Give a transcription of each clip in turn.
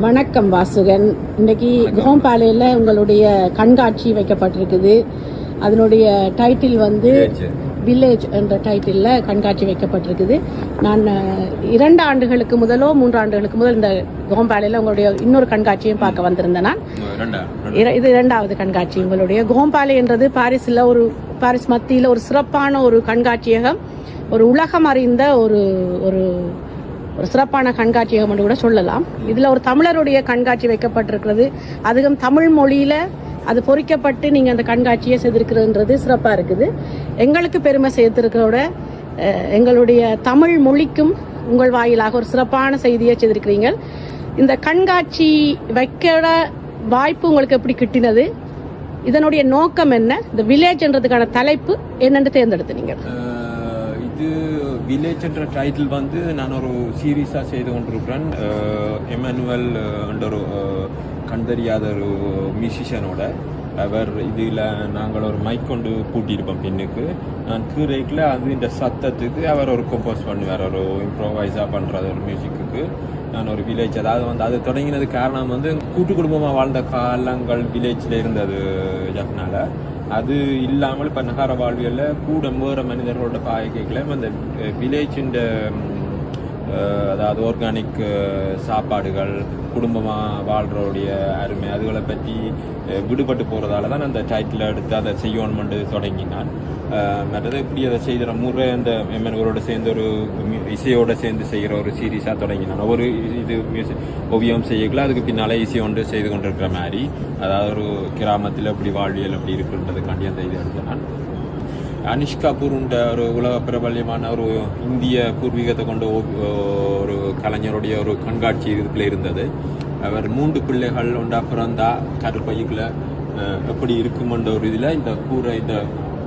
வணக்கம் வாசுகன். இன்னைக்கு கோம்பாலையில் உங்களுடைய கண்காட்சி வைக்கப்பட்டிருக்குது. அதனுடைய டைட்டில் வந்து வில்லேஜ் என்ற டைட்டிலில் கண்காட்சி வைக்கப்பட்டிருக்குது. நான் இரண்டு ஆண்டுகளுக்கு முதலோ மூன்று ஆண்டுகளுக்கு முதல் இந்த கோம்பாலையில் உங்களுடைய இன்னொரு கண்காட்சியும் பார்க்க வந்திருந்தேன் நான். இது இரண்டாவது கண்காட்சி உங்களுடைய. கோம்பாலை என்றது பாரிஸில் ஒரு பாரிஸ் மத்தியில் ஒரு சிறப்பான ஒரு கண்காட்சியகம். ஒரு உலகம் அறிந்த ஒரு ஒரு ஒரு சிறப்பான கண்காட்சியகம் என்று கூட சொல்லலாம். இதில் ஒரு தமிழருடைய கண்காட்சி வைக்கப்பட்டிருக்கிறது. அதுவும் தமிழ் மொழியில் அது பொறிக்கப்பட்டு நீங்கள் அந்த கண்காட்சியை செய்திருக்கிறதுன்றது சிறப்பாக இருக்குது. எங்களுக்கு பெருமை சேர்த்திருக்கிறோட எங்களுடைய தமிழ் மொழிக்கும் உங்கள் வாயிலாக ஒரு சிறப்பான செய்தியை செய்திருக்கிறீங்க. இந்த கண்காட்சி வைக்கிற வாய்ப்பு உங்களுக்கு எப்படி கிட்டினது? இதனுடைய நோக்கம் என்ன? இந்த வில்லேஜ்ன்றதுக்கான தலைப்பு என்னென்று தேர்ந்தெடுத்து நீங்கள் இது வில்லேஜ்ன்ற டைட்டில் வந்து நான் ஒரு சீரீஸாக செய்து கொண்டிருக்கிறேன். எமானுவல் என்ற ஒரு கண்டறியாத ஒரு மியூசிஷியனோட அவர் இதில் நாங்கள் ஒரு மைக் கொண்டு கூட்டியிருப்போம் பின்னுக்கு. நான் கீரைக்கில் அது இந்த சத்தத்துக்கு அவர் ஒரு கம்போஸ் பண்ணுவார். ஒரு இம்ப்ரோவைஸாக பண்ணுறது ஒரு மியூசிக்கு நான் ஒரு வில்லேஜ் அதாவது வந்து அது தொடங்கினது காரணம் வந்து கூட்டு குடும்பமாக வாழ்ந்த காலங்கள் வில்லேஜில் இருந்தது. ஜப்னால அது இல்லாமல் இப்போ நகர வாழ்வியலில் கூட வேறு மனிதர்களோட பாய்க்கைகளை அந்த வில்லேஜின் அதாவது ஆர்கானிக் சாப்பாடுகள் குடும்பமாக வாழ்கிறோடைய அருமை அதுகளை பற்றி விடுபட்டு போகிறதால தான் அந்த டைட்டில் எடுத்து அதை செய்யணுமென்று தொடங்கினான் மற்றது இப்படி அதை செய்கிற முறை அந்த எம்என்களோட சேர்ந்து ஒரு இசையோடு சேர்ந்து செய்கிற ஒரு சீரீஸாக தொடங்கினான் ஒரு இது மியூசிக் ஓவியம் செய்யக்குள்ள அதுக்கு பின்னாலே இசை ஒன்று செய்து கொண்டிருக்கிற மாதிரி அதாவது ஒரு கிராமத்தில் எப்படி வாழ்வியல் அப்படி இருக்குன்றதுக்காண்டி அந்த இது எடுத்தேன் அனிஷ் கபூருன்ற ஒரு உலக பிரபல்யமான ஒரு இந்திய பூர்வீகத்தை கொண்ட ஒரு கலைஞருடைய ஒரு கண்காட்சி இதுக்குள்ளே இருந்தது அவர் மூன்று பிள்ளைகள் ஒன்றா பிறந்தா கருப்பைக்குள்ள எப்படி இருக்குமென்ற ஒரு இதில் இந்த கூரை இந்த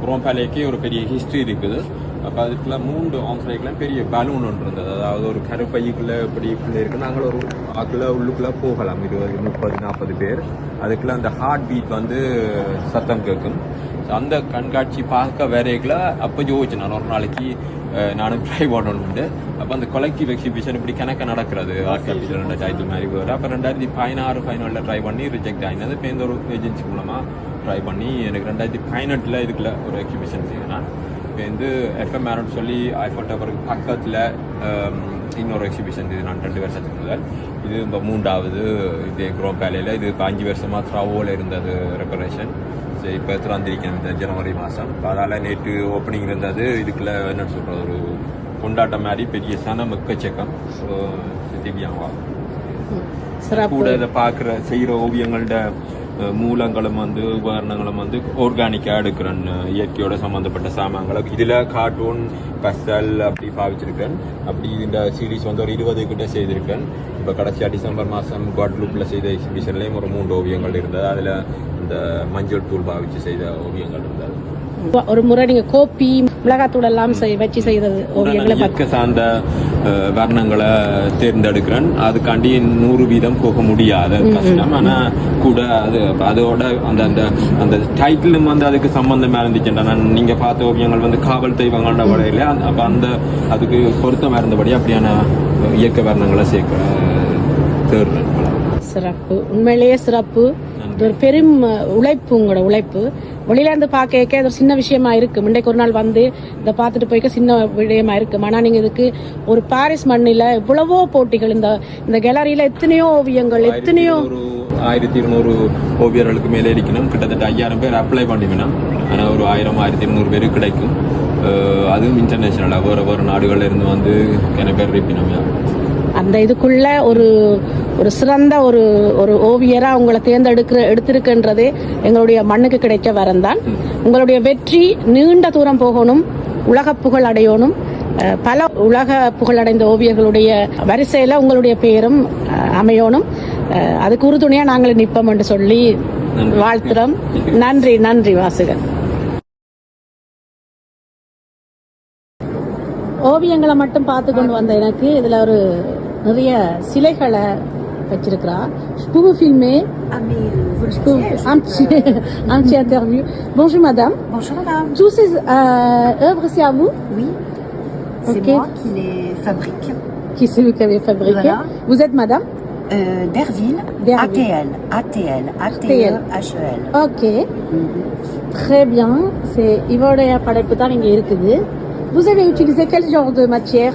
புறம்பாலைக்கே ஒரு பெரிய ஹிஸ்ட்ரி இருக்குது. அப்போ அதுக்குள்ள மூன்று ஆம்ஸ்லைக்கெலாம் பெரிய பலூன் ஒன்று இருந்தது. அதாவது ஒரு கருப்பைக்குள்ளே எப்படி பிள்ளை இருக்கு நாங்கள் ஒரு அதுக்குள்ளே உள்ளுக்குள்ளே போகலாம். இருபது முப்பது நாற்பது பேர். அதுக்குள்ளே அந்த ஹார்ட் பீட் வந்து சத்தம் கேட்கும். அந்த கண்காட்சி பார்க்க வரையில அப்போ யோசிச்சு நான் ஒரு நாளைக்கு நானும் ட்ரை பண்ணணும்னு அப்போ அந்த கொலெக்டிவ் எக்ஸிபிஷன் இப்படி கணக்க நடக்கிறது. ஆர்ட் கேபிட்டல் ரெண்டு மாதிரி வரும் அப்போ ரெண்டாயிரத்தி பதினாறு பதினொன்றில் ட்ரை பண்ணி ரிஜெக்ட் ஆகினது இப்போ இந்த ஒரு ஏஜென்சி மூலமாக ட்ரை பண்ணி எனக்கு ரெண்டாயிரத்தி பதினெட்டில் இதுக்குள்ள ஒரு எக்ஸிபிஷன் செய்தேன் இப்போ வந்து எஃப்எம்ஆர்னு சொல்லி ஐஃபோன் டவருக்கு பக்கத்தில் இன்னொரு எக்ஸிபிஷன் இது நான் ரெண்டு வருஷத்துக்கு முதல். இது இப்போ மூன்றாவது இது குரோம் பேலையில் இது இப்போ அஞ்சு வருஷமாக த்ராவோவில் இருந்தது ரெப்பரேஷன் சரி இப்போ திறந்திருக்கேன் இந்த ஜனவரி மாதம் அதனால் நேற்று ஓப்பனிங் இருந்தது. இதுக்குள்ள என்ன சொல்கிறது ஒரு கொண்டாட்டம் மாதிரி பெரிய சனம் எக்கச்சக்கம் ஸோ திவ்யாவா கூட இதை பார்க்குற செய்கிற ஓவியங்களோட மூலங்களும் வந்து உபகரணங்களும் வந்து ஆர்கானிக்காக எடுக்கிறேன் இயற்கையோட சம்மந்தப்பட்ட சாமான்களை இதில் கார்ட்டூன் பஸ்டல் அப்படி பாவிச்சிருக்கேன் அப்படி இந்த சீரீஸ் வந்து ஒரு இருபது கிட்ட செய்திருக்கேன் இப்போ கடைசியாக டிசம்பர் மாதம் குவாட்லூப்பில் செய்த எக்ஸிபிஷன்லேயும் ஒரு மூன்று ஓவியங்கள் இருந்தது அதில் இந்த மஞ்சள் தூள் பாவிச்சு செய்த ஓவியங்கள் இருந்தது ஒரு முறை நீங்க கோப்பி மிளகாத்தூள் எல்லாம் வச்சு செய்தது ஓவியங்களை சார்ந்த வர்ணங்களை தேர்ந்தெடுக்கிறேன். அதுக்காண்டி நூறு வீதம் போக முடியாது. கஷ்டம். ஆனா கூட அது அதோட அந்த அந்த அந்த டைட்டிலும் வந்து அதுக்கு சம்பந்தமா இருந்துச்சுண்டா நான் நீங்க பார்த்த ஓவியங்கள் வந்து காவல் தெய்வங்களோட வரையில அப்ப அந்த அதுக்கு பொருத்தமா இருந்தபடி அப்படியான இயற்கை வர்ணங்களை சேர்க்க தேடுறேன். சிறப்பு. உண்மையிலேயே சிறப்பு. இது ஒரு பெரும் உழைப்பு உங்களோட உழைப்பு. வெளியில இருந்து பார்க்க இது ஒரு சின்ன விஷயமா இருக்கு. முன்னைக்கு ஒரு நாள் வந்து இதை பார்த்துட்டு போய்க்க சின்ன விடயமா இருக்கு. ஆனா நீங்க இதுக்கு ஒரு பாரிஸ் மண்ணில எவ்வளவோ போட்டிகள் இந்த இந்த கேலரியில எத்தனையோ ஓவியங்கள் எத்தனையோ ஒரு ஆயிரத்தி இருநூறு ஓவியர்களுக்கு மேலே இருக்கணும். கிட்டத்தட்ட ஐயாயிரம் பேர் அப்ளை பண்ணிவிடும் ஆனால் ஒரு ஆயிரம் ஆயிரத்தி இருநூறு பேர் கிடைக்கும். அதுவும் இன்டர்நேஷனலாக வேறு வேறு நாடுகள்ல இருந்து வந்து கிண பேர் இருப்பினோம் அந்த இதுக்குள்ள ஒரு ஒரு சிறந்த ஒரு ஒரு ஓவியரா உங்களை தேர்ந்தெடுக்கிற எடுத்திருக்குன்றதே எங்களுடைய மண்ணுக்கு கிடைச்ச வரம் தான் உங்களுடைய வெற்றி நீண்ட தூரம் போகணும் உலக புகழ் அடையணும். பல உலக புகழடைந்த ஓவியர்களுடைய வரிசையில உங்களுடைய பெயரும் அமையணும். அதுக்கு உறுதுணையா நாங்கள் நிற்போம் என்று சொல்லி. வாழ்த்துறோம். நன்றி நன்றி வாசுகன். ஓவியங்களை மட்டும் பார்த்து கொண்டு வந்த எனக்கு இதுல ஒரு நிறைய சிலைகளை வச்சிருக்கிறா Vous me filmez Ah, mais euh, vous le Je peux- disiez, je un peux- petit, un petit interview. Bonjour madame. Bonjour madame. Tous ces euh, œuvres, c'est à vous Oui, c'est Ok. moi qui les fabrique. Qui c'est vous qui avez fabriqué Voilà. Vous êtes madame euh, Derville, Derville. ATL, ATL, ATL. ATEL. Okay Très bien. C'est இவருடைய படைப்பு தான் இங்க இருக்குது. Vous avez utilisé quel genre de matière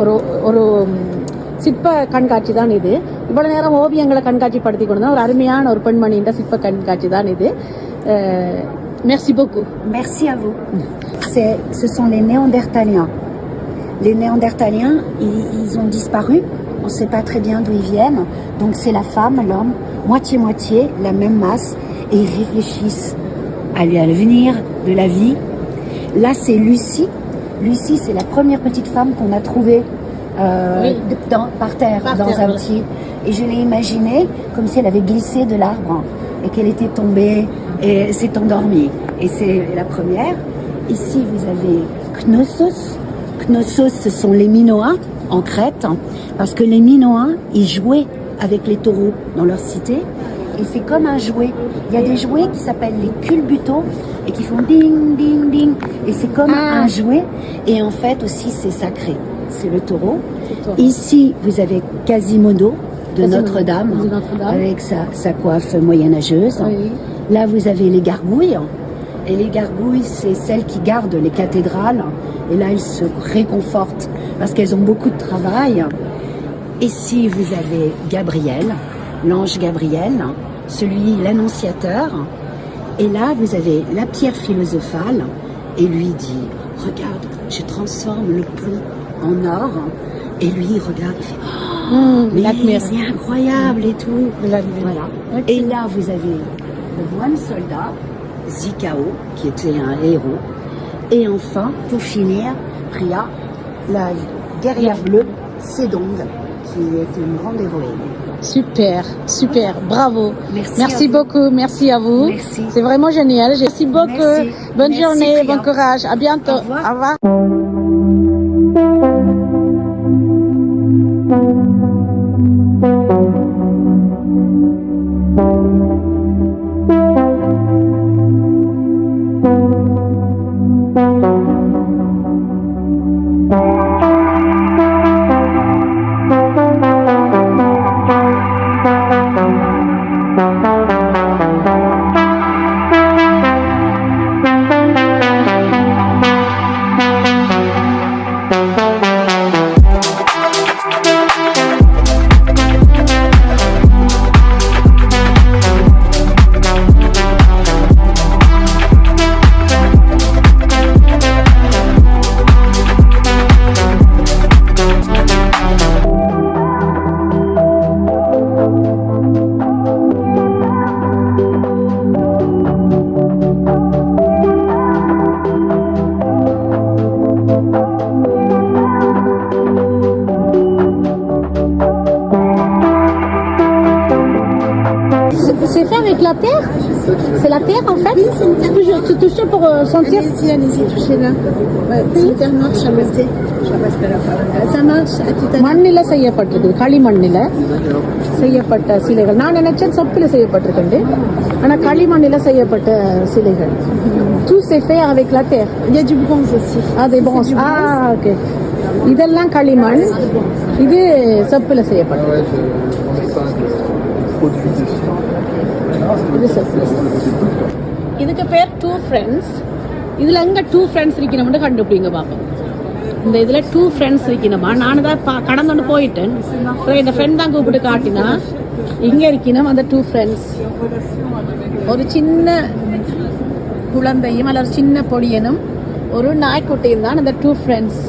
ஒரு ஒரு ம், சிற்ப கண்காட்சி தான் இது இவ்வளவு நேரம் ஓவியங்களை கண்காட்சிப்படுத்தி கொண்டு தான் ஒரு அருமையான ஒரு பெண்மணின்ற சிற்ப கண்காட்சி தான் இது Mercy beaucoup Merci à vous. C'est, ce sont les Néandertaliens. Les Néandertaliens, ils, ils ont disparu. On ne sait pas très bien d'où ils viennent. Donc c'est la femme, l'homme, moitié-moitié, la même masse. Et ils réfléchissent à l'avenir de la vie. Là, c'est Lucie. Lucie, c'est la première petite femme qu'on a trouvée euh, Oui. dans- par terre, Par dans terre, un petit. Et je l'ai imaginée comme si elle avait glissé de l'arbre et qu'elle était tombée et s'est endormie. Et c'est la première. Ici, vous avez Knossos. Knossos, ce sont les Minoens en Crète, parce que les Minoens, ils jouaient avec les taureaux dans leur cité. Et c'est comme un jouet. Il y a des jouets qui s'appellent les culbutos et qui font ding, ding, ding. Et c'est comme Ah. un jouet. Et en fait aussi, c'est sacré. C'est le taureau. Ici, vous avez Quasimodo de Notre-Dame avec sa, sa coiffe moyenâgeuse. Oui. Là, vous avez les gargouilles. Et les gargouilles, c'est celles qui gardent les cathédrales. Et là, elles se réconfortent parce qu'elles ont beaucoup de travail. Ici, vous avez Gabriel, l'ange Gabriel, celui, l'annonciateur. Et là, vous avez la pierre philosophale. Et lui dit, regarde, je transforme le plomb en or. Et lui, il regarde, il fait, oh, mais l'admire. c'est incroyable et tout. Voilà. Et là, vous avez le moine soldat, Zikao, qui était un héros. Et enfin, pour finir, Priya, la guerrière bleue, Sedong, qui est une grande héroïne. Super, super, bravo. Merci vous. beaucoup, merci à vous. Merci. C'est vraiment génial. Merci beaucoup. Merci. Bonne Merci, journée, bon courage. À bientôt. Au revoir. Au revoir. C'est la terre en fait Toujours tu touches pour euh, sentir Allez-y, allez-y, touchez-la. Ouais, si ça marche, à monter. Je vais pas la faire. Ça marche, à tout à l'heure. மண்ணில செய்யப்பட்டிருக்கு களிமண்ணில செய்யப்பட்ட சிலைகள் நான் நினைச்சேன் செப்புல செய்யப்பட்டிருக்கு ஆனா களிமண்ணில செய்யப்பட்ட சிலைகள் tout c'est fait avec la terre Il y a du bronze aussi. ah des bronzes ah ok இதெல்லாம் களிமண் இது செப்புல செய்யப்பட்டது இது செப்புல இதுக்கு பேர் டூ ஃப்ரெண்ட்ஸ் இதில் எங்கே டூ ஃப்ரெண்ட்ஸ் இருக்கணும்னு கண்டுபிடிங்க பார்ப்போம் இந்த இதில் டூ ஃப்ரெண்ட்ஸ் இருக்கணுமா? நான் தான் பா- கடந்தோண்டு போயிட்டேன். அப்புறம் இந்த ஃப்ரெண்ட் தான் கூப்பிட்டு காட்டினா இங்கே இருக்கணும் அந்த டூ ஃப்ரெண்ட்ஸ் ஒரு சின்ன குழந்தையும் அல்ல ஒரு சின்ன பொடியனும் ஒரு நாய்க்குட்டியும் தான் அந்த டூ ஃப்ரெண்ட்ஸ்